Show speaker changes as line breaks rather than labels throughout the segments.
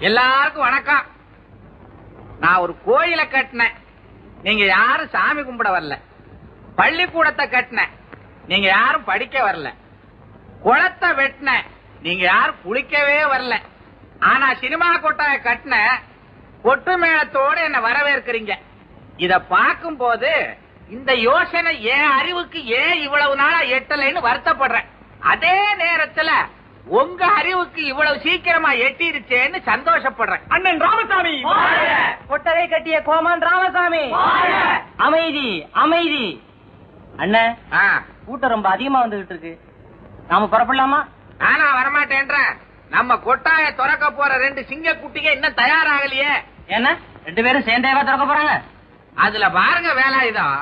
எல்லாருக்கும் வணக்கம். நான் ஒரு கோயிலை கட்டினேன். நீங்க யாரும் சாமி கும்பிட வரல. பள்ளிக்கூடத்தை கட்டினேன். நீங்க யாரும் படிக்க வரல. குளத்தை வெட்டினேன். நீங்க யாரும் குளிக்கவே வரல. ஆனா சினிமா கொட்டாய கட்டின கொட்டு மேளத்தோடு என்ன வரவேற்கிறீங்க. இத பார்க்கும் போது இந்த யோசனை என் அறிவுக்கு ஏன் இவ்வளவு நாளா எட்டலைன்னு வருத்தப்படுறேன். அதே நேரத்துல உங்க அறிவுக்கு இவ்வளவு சீக்கிரமா எட்டிருச்சேன்னு சந்தோஷப்படுறேன்.
அண்ணன் ராமசாமி!
கொட்டகை கட்டிய கோமான் ராமசாமி! அமைதி அமைதி! அண்ணன்
ஆ,
கூட்டம் ரொம்ப அதிகமா வந்துகிட்டு இருக்கு. நாம புறப்படலாமா?
நானா வரமாட்டேன்றேன் நம்ம கொட்டாய துறக்க போற ரெண்டு சிங்க குட்டிங்க இன்னும் தயாராகலையே.
என்ன? ரெண்டு பேரும் சேர்ந்தேவா திறக்க போறாங்க?
அதுல பாருங்க வேலாயுதம்.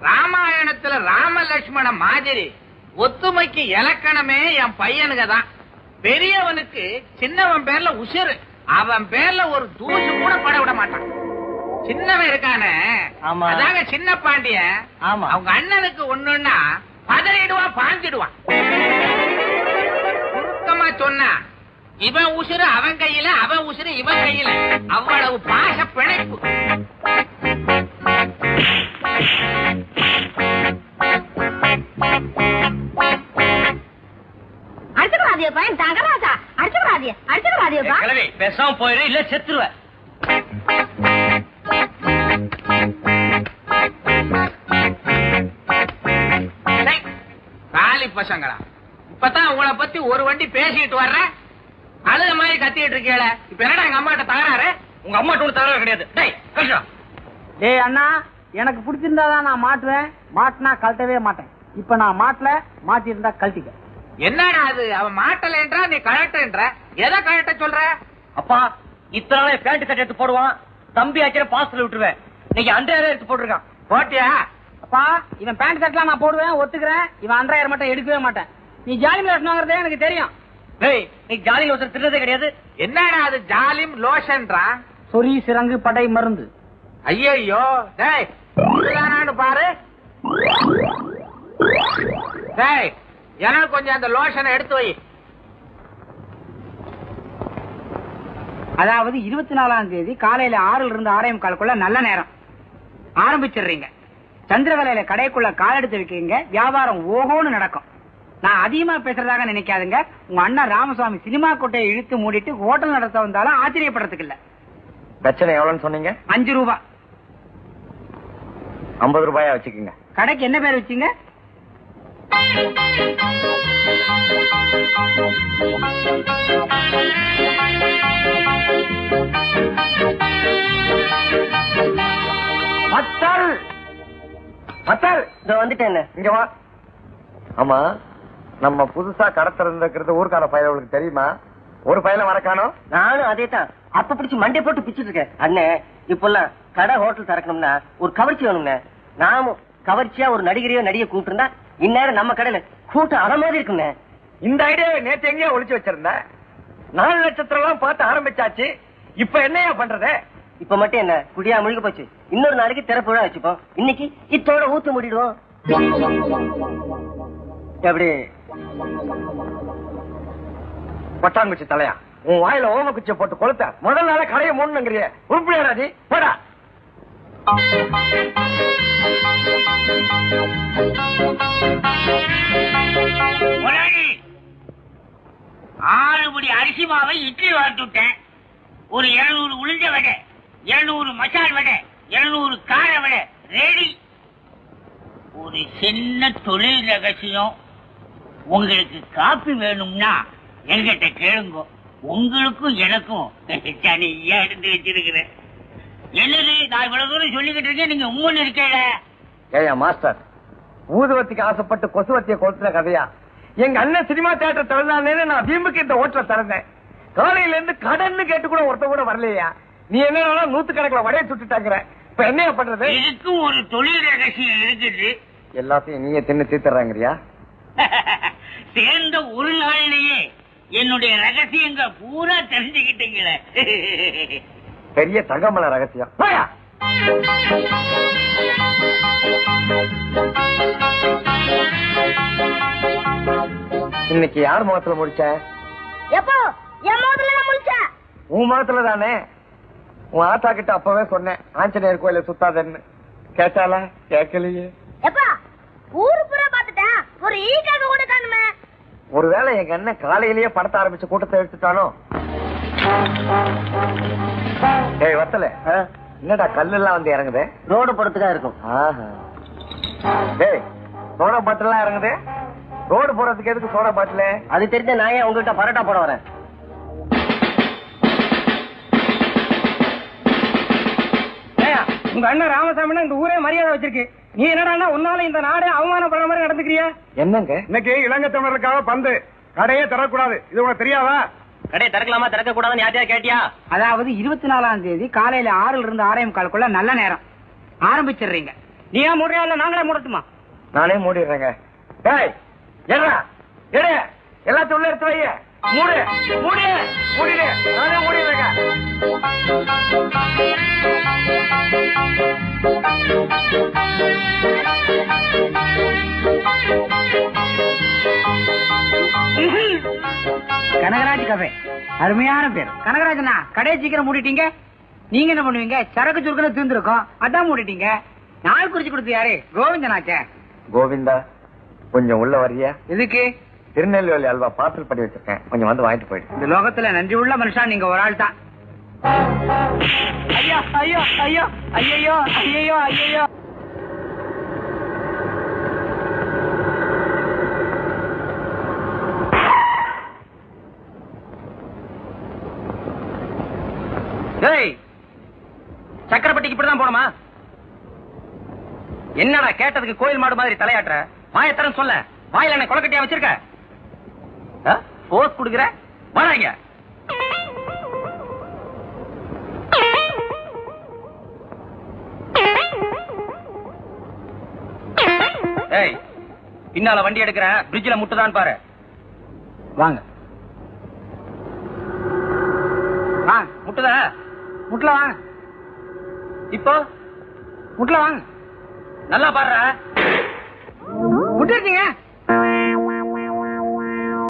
ராமாயணத்துல ராம லட்சுமண மாதிரி ஒத்துமைக்கு இலக்கணமே என் பையனுங்க தான். பெரியவனுக்கு சின்னவன் பேர்ல உசுரு அவன் பேர்ல ஒரு தூசு கூட பட விட மாட்டான். சின்னவன் இருக்கானே. அதாங்க சின்ன பாண்டியன்.
ஆமா.
அவங்க அண்ணனுக்கு ஒண்ணுன்னா பதறிடுவான் பாஞ்சிடுவான் சுருக்கமா சொன்னா இவன் உசுறு அவன் கையில அவன் உசுறு இவன் கையில. அவ்வளவு பாச பிணைப்பு.
அடிச்சுக்கூடாதிய பையன் தங்கராஜா அடிச்சுக்கூடாதிய அடிச்சுக்கூடாதியப்பா
கிளவி பேசாம போயிரு இல்ல செத்துருவ.
காலி பசங்களா. இப்பதான் உங்களை பத்தி ஒரு வண்டி பேசிட்டு வர்றேன் அழுத மாதிரி கத்திட்டு இருக்கேள இப்ப என்னடா எங்க அம்மாட்ட தகராறு?
உங்க அம்மா ஒண்ணு தர கிடையாது.
டேய் கஷ்டம்
டேய் அண்ணா எனக்கு பிடிச்சிருந்தாதான் நான் மாட்டுவேன். மாட்டினா கழட்டவே மாட்டேன். இப்ப நான் மாட்டல மாட்டி இருந்தா கழட்டிக்க.
என்னடா அது அவன் மாட்டலன்றா நீ கழட்டுன்ற. எதை கழட்ட சொல்ற?
அப்பா இத்தனை நாள் பேண்ட் கட்டி எடுத்து போடுவான். தம்பி ஆக்கிற பாஸ்டர் விட்டுருவேன். இன்னைக்கு அன்றையாயிரம் எடுத்து போட்டிருக்கான்.
போட்டியா?
அப்பா இவன் பேண்ட் ஷர்ட்லாம் நான் போடுவேன் ஒத்துக்கிறேன். இவன் அன்றாயிரம் மட்டும் எடுக்கவே மாட்டேன். நீ ஜாலி வாங்குறதே எனக்கு தெரியும்.
டேய் நீ ஜாலியில் ஒருத்தர் திட்டதே கிடையாது.
என்னடா அது ஜாலிம் லோஷன்றா?
சொறி சிறங்கு படை மருந்து.
ஐயோ டேய் பாரு. டேய் எனக்கு கொஞ்சம் அந்த லோஷனை எடுத்து வை.
அதாவது இருபத்தி நாலாம் தேதி காலையில ஆறுல இருந்து ஆறே முக்காலுக்குள்ள நல்ல நேரம். ஆரம்பிச்சிடுறீங்க. சந்திரகலையில கடைக்குள்ள கால் எடுத்து வைக்கிறீங்க. வியாபாரம் ஓஹோன்னு நடக்கும். நான் அதிகமா பேசுறதாக நினைக்காதுங்க. உங்க அண்ணன் ராமசாமி சினிமா கோட்டையை இழுத்து மூடிட்டு ஹோட்டல் நடத்த வந்தாலும் ஆச்சரியப்படுறதுக்கு இல்ல.
பிரச்சனை எவ்வளவுன்னு சொன்னீங்க?
அஞ்சு ரூபா.
ஐம்பது ரூபாயா வச்சுக்கோங்க.
கடைக்கு என்ன பேர் வச்சீங்க?
பத்தல் பத்தல்
இதோ வந்துட்டேன்
இங்க வா. ஆமா நம்ம புதுசா கடை திறந்திருக்கிறது ஊர்க்கார பயலுக்கு தெரியுமா? ஒரு பையல மறக்கானோம்
நானும் அதே தான் அப்ப பிடிச்சு மண்டை போட்டு பிச்சுட்டு இருக்கேன். அண்ணே இப்பெல்லாம் கடை ஹோட்டல் திறக்கணும்னா ஒரு கவர்ச்சி வேணும்ண்ணே. நாமும் கவர்ச்சியா ஒரு நடிகரையோ நடிகை கூப்பிட்டு இந்நேரம் நம்ம கடையில கூட்டம் அற மாதிரி இருக்குண்ணே
இந்த ஐடியாவை நேத்து எங்கேயோ ஒளிச்சு வச்சிருந்த நாலு நட்சத்திரம் எல்லாம் பார்த்து ஆரம்பிச்சாச்சு இப்ப என்னையா பண்றது?
இப்ப மட்டும் என்ன குடியா முழுக போச்சு. இன்னொரு நாளைக்கு திறப்பு விழா வச்சுப்போம். இன்னைக்கு இத்தோட ஊத்து முடிடுவோம். எப்படி?
பட்டாங்குச்சி தலையா? உன் வாயில ஓம குச்சியை போட்டு கொளுத்த. முதல் நாள கடையை மூணுங்கிறிய உருப்படியாடாதி போடா.
முதலாளி ஆறு அரிசி மாவை இட்லி வார்த்துட்டேன் ஒரு எழுநூறு உளுந்த வடை எழுநூறு மசால் வடை எழுநூறு கார வடை ரெடி ஒரு சின்ன தொழில் ரகசியம். உங்களுக்கு காப்பி வேணும்னா என்கிட்ட கேளுங்க. உங்களுக்கும் எனக்கும் தனியா இருந்து வச்சிருக்கிறேன். என்னது? நான் இவ்வளவு தூரம் சொல்லிக்கிட்டு இருக்கேன் நீங்க உம்மன் இருக்கல
ஏயா மாஸ்டர் ஊதுவத்திக்கு ஆசைப்பட்டு கொசுவத்திய கொளுத்துன கதையா? எங்க அண்ணன் சினிமா தியேட்டர் திறந்தானே நான் வீம்புக்கு இந்த ஹோட்டல திறந்தேன். காலையில இருந்து கடன்னு கேட்டு கூட ஒருத்த கூட வரலையா? நீ என்ன நூத்து கணக்குல வடைய சுட்டுட்டாங்கிற. இப்ப என்னையா பண்றது?
இதுக்கும் ஒரு தொழில் ரகசியம் இருக்குது.
எல்லாத்தையும் நீயே தின்னு தீத்துறாங்கறியா
சேர்ந்த ஒரு நாள்லயே என்னுடைய ரகசியங்க பூரா தெரிஞ்சுக்கிட்டீங்களே.
பெரிய தங்கமல ரகசியம். இன்னைக்கு யார் முகத்துல முடிச்ச?
எப்போ? என் நான் முழிச்ச
உன் மதத்துல தானே? உன் ஆத்தா கிட்ட அப்பவே சொன்னேன் ஆஞ்சநேயர் கோயில சுத்தாதன்னு. கேட்டாளா? கேட்கலையே.
எப்பா? ஊரு பூரா பாத்துட்டேன் ஒரு ஈக்காக கூட காணுமே.
ஒருவேளை எங்க அண்ணன் காலையிலேயே படத்த ஆரம்பிச்ச கூட்டத்தை எடுத்துட்டானோ? ஏய் வத்தல. என்னடா கல்லெல்லாம் வந்து இறங்குது?
ரோடு பொறுத்துக்கா இருக்கும்.
டேய் சோடா பாட்டிலாம் இறங்குது? ரோடு போறதுக்கு எதுக்கு சோடா பாட்டில்
அது தெரிஞ்ச நான் ஏன் உங்ககிட்ட பரோட்டா போட வரேன்?
ஏய்யா, உங்க அண்ணன் ராமசாமினா இந்த ஊரே மரியாதை வச்சிருக்கு. நீ என்னடா உன்னால இந்த நாடே அவமானப்படுற மாதிரி நடந்துக்கிறியா?
என்னங்க?
இன்னைக்கு இளங்க தமிழருக்காக பந்து கடையே தரக்கூடாது இது உனக்கு தெரியாதா?
கடையை திறக்கலாமா? திறக்க கூடாதுன்னு யார்ட்டையா கேட்டியா?
அதாவது இருபத்தி நாலாம் தேதி காலையில ஆறுல இருந்து ஆறே முக்காலுக்குள்ள நல்ல நேரம். ஆரம்பிச்சிடுறீங்க. நீ ஏன் மூடுறியா இல்ல நாங்களே மூடட்டுமா?
நானே மூடிடுறேங்க. டேய் ஏடா எடு எல்லாத்தையும் உள்ள எடுத்து வை மூடு மூடு மூடிடு. நானே மூடிடுறேங்க.
கனகராஜ் கஃபே அருமையான பேர். கனகராஜனா கடையை சீக்கிரம் மூடிட்டீங்க. நீங்க என்ன பண்ணுவீங்க? சரக்கு சுருக்குன்னு தீர்ந்துருக்கோம். அதான் மூடிட்டீங்க. நாள் குறிச்சு கொடுத்து யாரு? கோவிந்தனாச்சே.
கோவிந்தா கொஞ்சம் உள்ள வரியா
எதுக்கு?
திருநெல்வேலி அல்வா பார்சல் பண்ணி வச்சிருக்கேன். கொஞ்சம் வந்து வாங்கிட்டு போயிடு.
இந்த லோகத்துல நன்றி உள்ள மனுஷன் நீங்க ஒரு ஆள் தான். ஐயோ ஐயோ ஐயோ ஐயோ ஐயோ ஐயோ
டேய் சக்கரப்பட்டிக்கு இப்படிதான் போனோமா என்னடா கேட்டதுக்கு கோயில் மாடு மாதிரி தலையாட்டுற? வாயத்தரன் சொல்ல. வாயில என்ன கொலக்கட்டியா வச்சிருக்க? போஸ் குடுக்கிற? வராங்க ஏய் பின்னால வண்டி எடுக்கிறேன் பிரிட்ஜ்ல முட்டுதான் பாரு.
வாங்க.
முட்டுதான்
முட்ல வாங்க.
இப்போ?
முட்ல வாங்க.
நல்லா பாடுற.
முட்டிருக்கீங்க